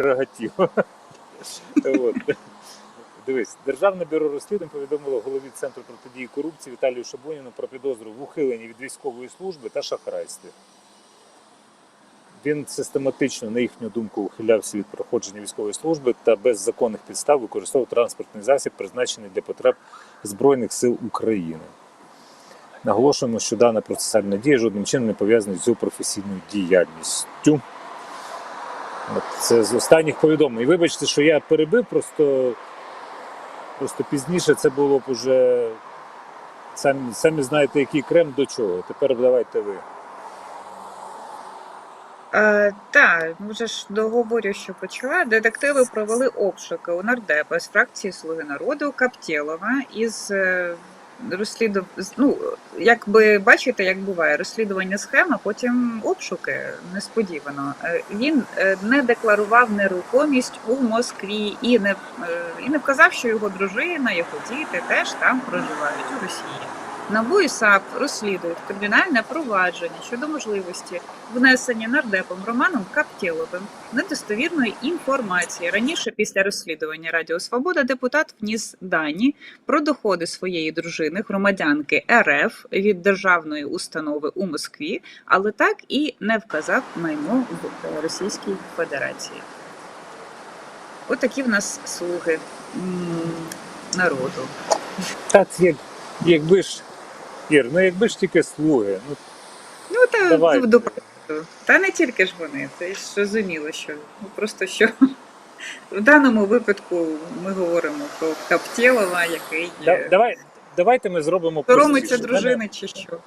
прерогатив. Дивись, Державне бюро розслідувань повідомило голові Центру протидії корупції Віталію Шабуніну про підозру в ухиленні від військової служби та шахрайстві. Він систематично, на їхню думку, ухилявся від проходження військової служби та без законних підстав використовував транспортний засіб, призначений для потреб Збройних сил України. Наголошуємо, що дана процесуальна дія жодним чином не пов'язана з його професійною діяльністю. Це з останніх повідомлень. Вибачте, що я перебив, просто, просто пізніше це було б уже. Самі, самі знаєте, який крем до чого. Тепер давайте ви. Е, так, вже ж договорю, що почала. Детективи провели обшуки у нардепа з фракції Слуги народу Каптєлова із е, розслідув... Ну, якби бачите, як буває, розслідування схеми, потім обшуки несподівано. Е, Він е, не декларував нерухомість у Москві і не, е, і не вказав, що його дружина, його діти теж там проживають у Росії. НАБУ і САП розслідують кримінальне провадження щодо можливості внесення нардепом Романом Каптєловим недостовірної інформації. Раніше, після розслідування Радіо Свобода, депутат вніс дані про доходи своєї дружини, громадянки РФ від державної установи у Москві, але так і не вказав майно в Російській Федерації. Отакі в нас слуги народу. Та якби ж. Ір, ну якби ж тільки слуги. Ну, Ну та Давай. до прикладу. Та не тільки ж вони, це ж зрозуміло, що ну просто що в даному випадку ми говоримо про Каптєлова, який да, давай, давайте ми зробимо соромиться дружини чи що.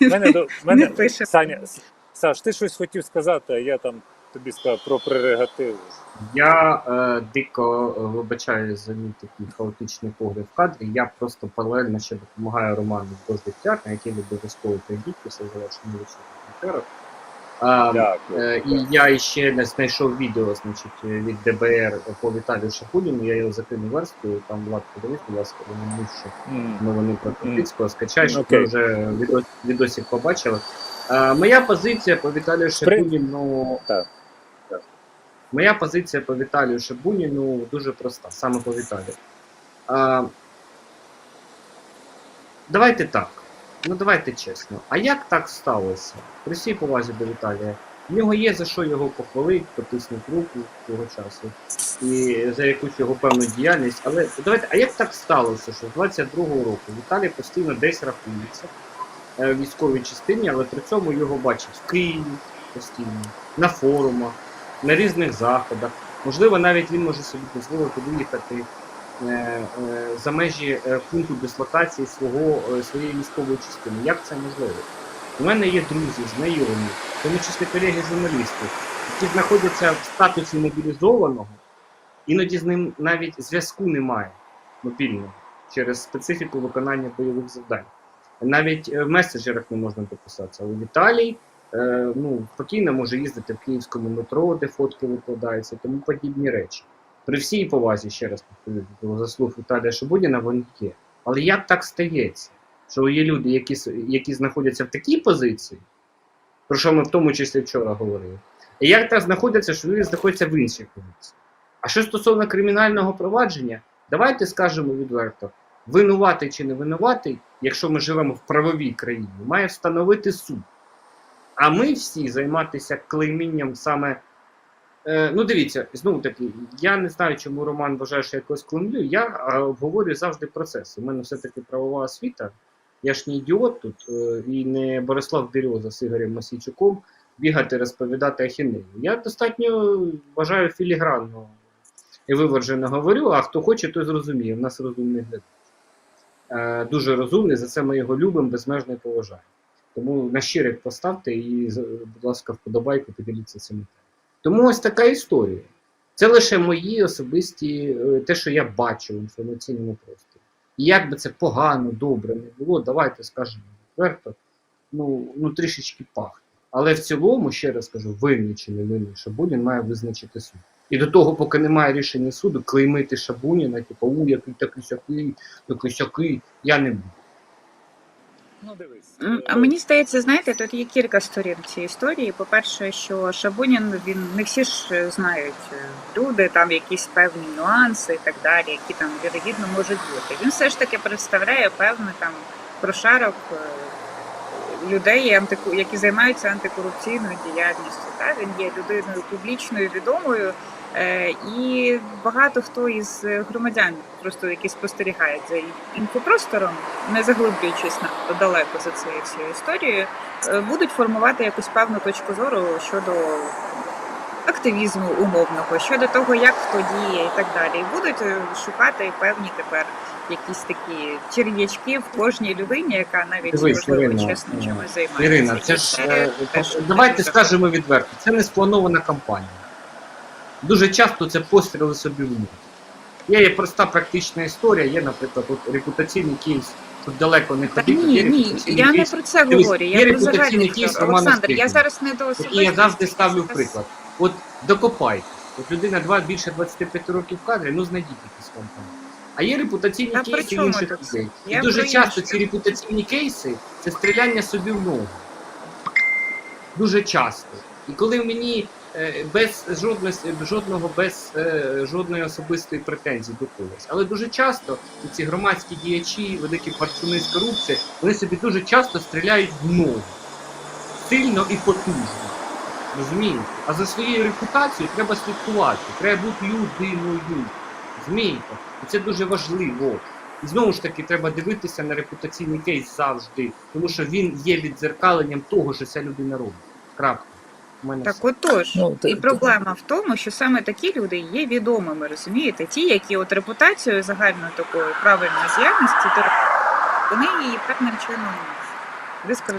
Мене, мене, мене, Саня, Саш, ти щось хотів сказати, а я там тобі сказав про прерогативу. Я е, дико е, вибачаюсь за мій такий хаотичний погляд в кадрі. Я просто паралельно ще допомагаю Роману з Дождик на який ви обов'язково прийдіть після завершення вічного А, Дякую. е, і я ще не знайшов відео, значить, від ДБР по Віталію Шапуліну. Я його закинув версткою, там Влад подивись, будь ласка, вони нижче М. новини про Крупицького. Скачай, щоб ви вже відос, відосик побачили. Е, моя позиція по Віталію Шапуліну. Так. Так. Моя позиція по Віталію Шабуніну дуже проста, саме по Віталію. А, давайте так. Ну давайте чесно. А як так сталося? При всій повазі до Віталія. В нього є за що його похвалити, потиснути руку того часу і за якусь його певну діяльність. Але давайте, а як так сталося, що з 22-го року Віталій постійно десь рахується е, в військовій частині, але при цьому його бачать в Києві постійно, на форумах, на різних заходах. Можливо, навіть він може собі дозволити виїхати е, е, за межі е, пункту дислокації свого, своєї військової частини. Як це можливо? У мене є друзі, знайомі, тому числі колеги-журналісти, які знаходяться в статусі мобілізованого, іноді з ним навіть зв'язку немає мобільного через специфіку виконання бойових завдань. Навіть в меседжерах не можна дописатися. Але Віталій ну, спокійно може їздити в київському метро, де фотки викладаються, тому подібні речі. При всій повазі, ще раз повторюю, до заслуг Віталія Шабудіна вони є. Але як так стається, що є люди, які, які знаходяться в такій позиції, про що ми в тому числі вчора говорили, і як так знаходяться, що люди знаходяться в іншій позиції? А що стосовно кримінального провадження, давайте скажемо відверто: винуватий чи не винуватий, якщо ми живемо в правовій країні, має встановити суд. А ми всі займатися клеймінням саме. Е, ну, дивіться, знову таки, я не знаю, чому Роман вважає, що я якось клеймлю. Я е, обговорюю завжди процес. У мене все-таки правова освіта. Я ж не ідіот тут е, і не Борислав Береза з Ігорем Масійчуком бігати, розповідати ахінею. Я достатньо вважаю філігранно і виважено говорю, а хто хоче, той зрозуміє. У нас розумний глядач. Е, дуже розумний, за це ми його любимо, безмежно і поважаємо. Тому на щирик поставте і, будь ласка, вподобайку, поділіться цим. Тому ось така історія. Це лише мої особисті, е, те, що я бачу в інформаційному просторі. І як би це погано, добре не було, давайте скажемо відверто, ну, ну трішечки пахне. Але в цілому, ще раз кажу, винний чи не винний, Шабунін має визначити суд. І до того, поки немає рішення суду, клеймити Шабуніна, типу, у, який такий сякий, такий сякий, я не буду. Ну дивись. А мені здається, знаєте, тут є кілька сторін цієї історії. По-перше, що Шабунін він не всі ж е, знають е, люди, там якісь певні нюанси і так далі, які там вірогідно можуть бути. Він все ж таки представляє певний там прошарок е, людей, які займаються антикорупційною діяльністю. Та? Він є людиною публічною, відомою. Е, І багато хто із громадян, просто які спостерігають за інфопростором, не заглиблюючись на далеко за цією всією історією, е, будуть формувати якусь певну точку зору щодо активізму умовного, щодо того, як хто діє і так далі. І будуть е, шукати певні тепер якісь такі черв'ячки в кожній людині, яка навіть Дивись, можливо Ірина, чесно чимось займається. Ірина, це ж це е, теж давайте скажемо відверто, це не спланована кампанія. Дуже часто це постріли собі в ніг. Є, є проста практична історія, є, наприклад, от репутаційний кейс, тут далеко не ходити. ні, ні, я не про це говорю. є репутаційний кейс. Романа Олександр, я зараз не до який я завжди ставлю в приклад. От докопайте. От людина два, більше 25 років в кадрі, ну знайдіть якісь компанії. А є репутаційні Та при кейси інших людей. І дуже часто ці репутаційні кейси це стріляння собі в ногу. Дуже часто. І коли мені без жодної, жодного без е, жодної особистої претензії до когось. Але дуже часто ці громадські діячі, великі парцуни з корупції, вони собі дуже часто стріляють в ногу. Сильно і потужно. Розумієте? А за своєю репутацією треба слідкувати. Треба бути людиною. Розумієте? І це дуже важливо. І знову ж таки, треба дивитися на репутаційний кейс завжди, тому що він є віддзеркаленням того, що ця людина робить. Крапка. Так отож, Ну, і проблема в тому, що саме такі люди є відомими, розумієте? Ті, які от репутацією загальною такою правильної діяльності, то вони її певним чином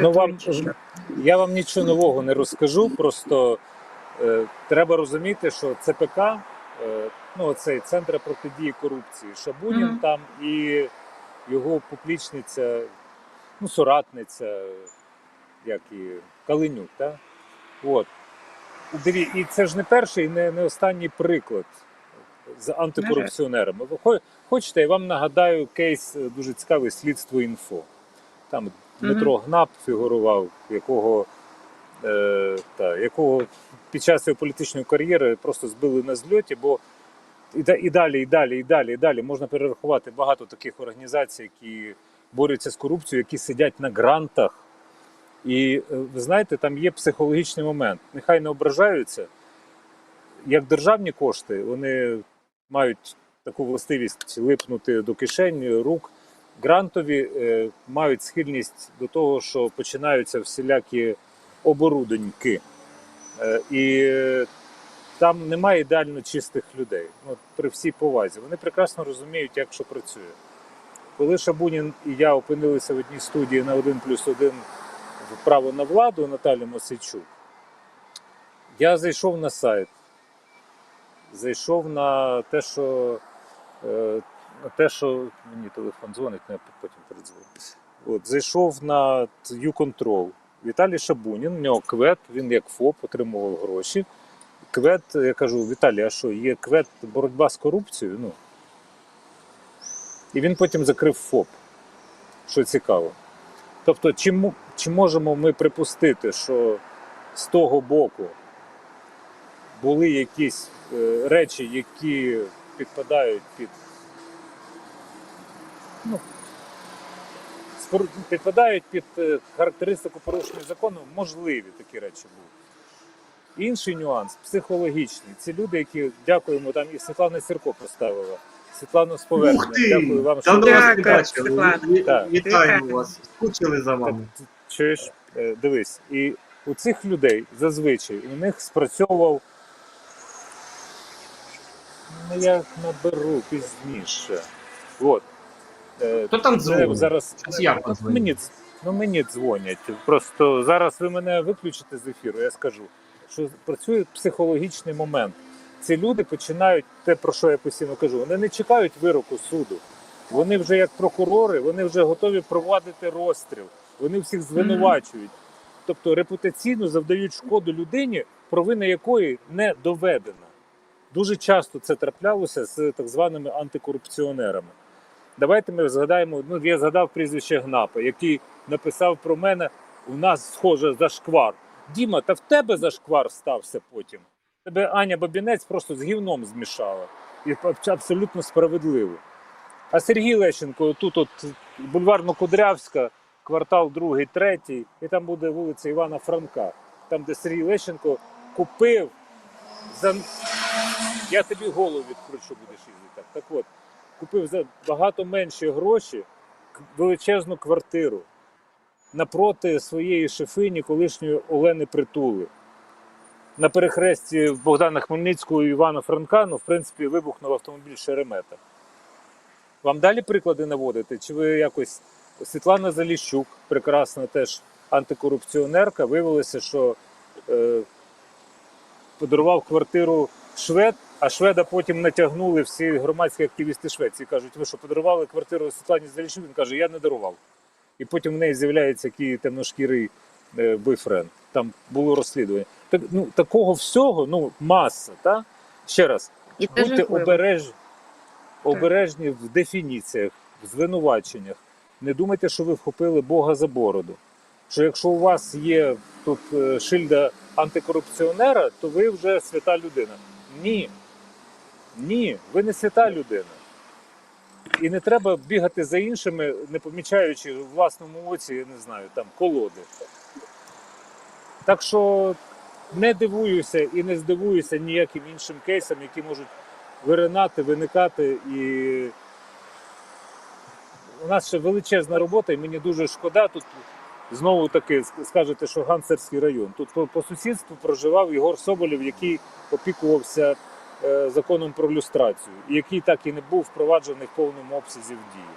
Ну, вам, я вам нічого нового не розкажу, просто е, треба розуміти, що ЦПК, е, ну цей центр протидії корупції, Шабунін Мгм. там і його поплічниця, ну, соратниця, як і Калинюк, так? От. Диві, і це ж не перший, і не, не останній приклад з антикорупціонерами. Ви хочете, я вам нагадаю кейс е, дуже цікавий слідство інфо. Там Дмитро Гнап фігурував, якого, е, та, якого під час його політичної кар'єри просто збили на зльоті, бо і, і далі, і далі, і далі, і далі можна перерахувати багато таких організацій, які борються з корупцією, які сидять на грантах. І е, ви знаєте, там є психологічний момент. Нехай не ображаються. Як державні кошти, вони мають таку властивість липнути до кишень, рук. Грантові е, мають схильність до того, що починаються всілякі оборудоньки. Е, і е, там немає ідеально чистих людей. Ну, при всій повазі. Вони прекрасно розуміють, як що працює. Коли Шабунін і я опинилися в одній студії на 1 плюс 1 в право на владу Наталі Мосичук, я зайшов на сайт, зайшов на те, що, е, на те, що мені телефон дзвонить, ну, я потім передзвонюся. От, зайшов на U-Control. Віталій Шабунін, в нього квет, він як ФОП отримував гроші. Квет, я кажу, Віталій, а що, є квет боротьба з корупцією? Ну. І він потім закрив ФОП, що цікаво. Тобто, чи, мо- чи можемо ми припустити, що з того боку були якісь е, речі, які підпадають під. Ну, підпадають під е, характеристику порушення закону, можливі такі речі були. Інший нюанс психологічний. Ці люди, які дякуємо, там і Світлана Сірко поставила. Світлану з поверненням. Дякую вам, що Давно ви- вас не бачили. Світлана. Вітаємо вас. Скучили за вами. Чуєш, Е, дивись, і у цих людей зазвичай у них спрацьовував. Ну, я наберу пізніше. От. Е, Хто там дзвонить? зараз я мені, ну, мені дзвонять. Просто зараз ви мене виключите з ефіру, я скажу, що працює психологічний момент. Ці люди починають те, про що я постійно кажу, вони не чекають вироку суду. Вони вже як прокурори, вони вже готові провадити розстріл. Вони всіх звинувачують. Тобто репутаційно завдають шкоду людині, провина якої не доведена. Дуже часто це траплялося з так званими антикорупціонерами. Давайте ми згадаємо. Ну, я згадав прізвище Гнапа, який написав про мене: у нас схоже зашквар. Діма, та в тебе зашквар стався потім. Тебе Аня Бабінець просто з гівном змішала. І абсолютно справедливо. А Сергій Лещенко, тут от бульварно-Кудрявська, квартал другий, третій, і там буде вулиця Івана Франка. Там, де Сергій Лещенко купив за. Я тобі голову відкручу, будеш їздити. Так. так от, купив за багато менші гроші величезну квартиру напроти своєї шефині, колишньої Олени Притули. На перехресті Богдана Хмельницького і Івана Франка, ну, в принципі, вибухнув автомобіль Шеремета. Вам далі приклади наводити? Чи ви якось Світлана Заліщук, прекрасна теж антикорупціонерка, виявилося, що е, подарував квартиру швед, а шведа потім натягнули всі громадські активісти Швеції. Кажуть, ви що подарували квартиру Світлані Заліщук? Він каже, я не дарував. І потім в неї з'являється який темношкірий е, бойфренд. Там було розслідування. Так, ну, такого всього, ну, маса, та? Ще раз, І будьте обереж... обережні в дефініціях, в звинуваченнях. Не думайте, що ви вхопили Бога за бороду. Що якщо у вас є тут е, шильда антикорупціонера, то ви вже свята людина. Ні. Ні, ви не свята людина. І не треба бігати за іншими, не помічаючи в власному оці, я не знаю, там колоди. Так що не дивуюся і не здивуюся ніяким іншим кейсам, які можуть виринати, виникати. І у нас ще величезна робота, і мені дуже шкода. Тут знову таки скажете, що Гансерський район. Тут по, по сусідству проживав Єгор Соболєв, який опікувався е, законом про люстрацію, і який так і не був впроваджений в повному обсязі в дію.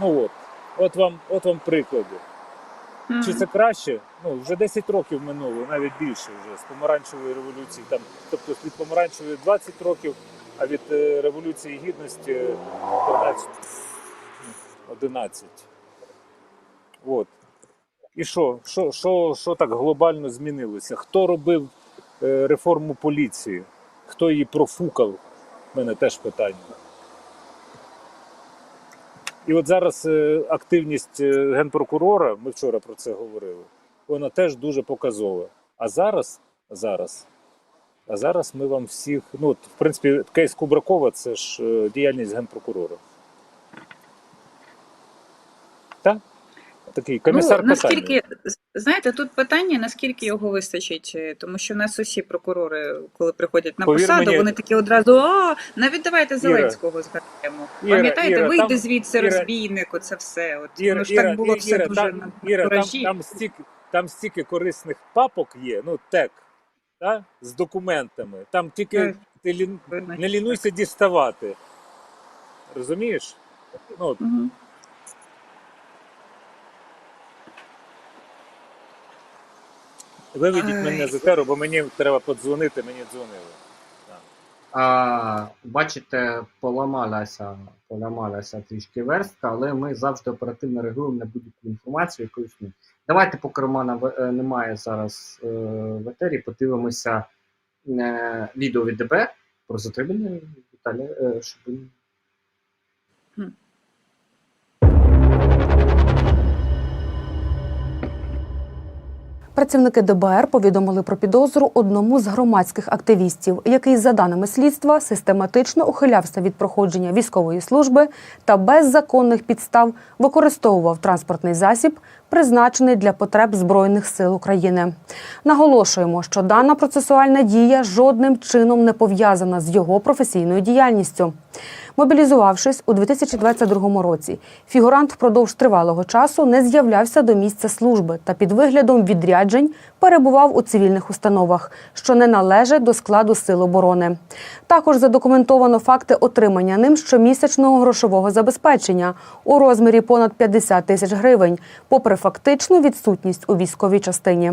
Ну от, от вам, от вам приклади. Мгм. Чи це краще? Ну, вже 10 років минуло, навіть більше вже з помаранчевої революції. Там, тобто від помаранчевої 20 років, а від е, Революції Гідності е, 11. 11. От. І що? Що, що, що так глобально змінилося? Хто робив е, реформу поліції? Хто її профукав? У мене теж питання. І от зараз е, активність е, генпрокурора, ми вчора про це говорили, вона теж дуже показова. А зараз, зараз, а зараз ми вам всіх. Ну, от, в принципі, кейс Кубракова це ж е, діяльність генпрокурора. Так? Такий комісар ну, питання. наскільки знаєте, тут питання, наскільки його вистачить, е, тому що в нас усі прокурори, коли приходять на Повір посаду, мені- вони такі одразу а навіть давайте Зеленського згадаємо. Іра, Пам'ятаєте, Іра, вийде там- звідси Іра- розбійник, оце все. От Іра, воно ж Іра, так було Іра, все Іра, дуже там, на Іра, там, там, стільки, там стільки корисних папок є, ну тек, та, з документами. Там тільки Так. ти лін, не лінуйся діставати. Розумієш? Ну, от, виведіть мене з етеру, бо мені треба подзвонити, мені дзвонили. А, бачите, поламалася, поламалася трішки верстка, але ми завжди оперативно реагуємо на будь-яку інформацію, яку існує. Давайте, поки Романа е, немає зараз е, в етері, подивимося е, відео від ДБР про затримання Віталія е, Шипина. Працівники ДБР повідомили про підозру одному з громадських активістів, який, за даними слідства, систематично ухилявся від проходження військової служби та без законних підстав використовував транспортний засіб, призначений для потреб Збройних сил України. Наголошуємо, що дана процесуальна дія жодним чином не пов'язана з його професійною діяльністю. Мобілізувавшись у 2022 році, фігурант впродовж тривалого часу не з'являвся до місця служби та під виглядом відряджень перебував у цивільних установах, що не належать до складу сил оборони. Також задокументовано факти отримання ним щомісячного грошового забезпечення у розмірі понад 50 тисяч гривень, попри фактичну відсутність у військовій частині.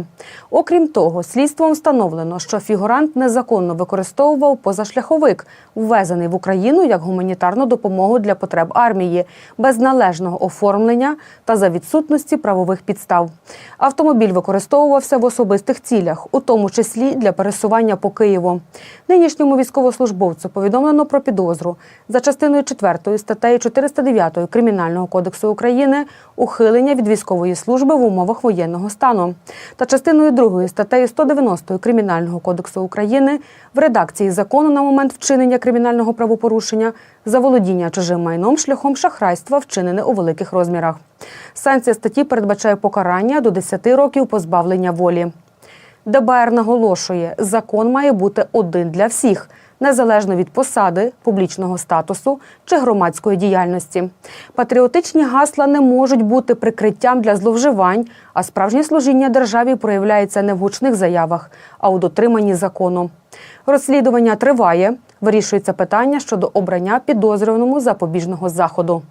Окрім того, слідством встановлено, що фігурант незаконно використовував позашляховик, ввезений в Україну як гуманітарну допомогу для потреб армії, без належного оформлення та за відсутності правових підстав. Автомобіль використовувався в особистих цілях, у тому числі для пересування по Києву. Нинішньому військовослужбовцю повідомлено про підозру за частиною 4 статтею 409 Кримінального кодексу України ухилення від військової служби в умовах воєнного стану та частиною 2 статтею 190 Кримінального кодексу України в редакції закону на момент вчинення кримінального правопорушення за володіння чужим майном шляхом шахрайства, вчинене у великих розмірах. Санкція статті передбачає покарання до 10 років позбавлення волі. ДБР наголошує, закон має бути один для всіх, незалежно від посади, публічного статусу чи громадської діяльності. Патріотичні гасла не можуть бути прикриттям для зловживань, а справжнє служіння державі проявляється не в гучних заявах, а у дотриманні закону. Розслідування триває. Вирішується питання щодо обрання підозрюваному запобіжного заходу.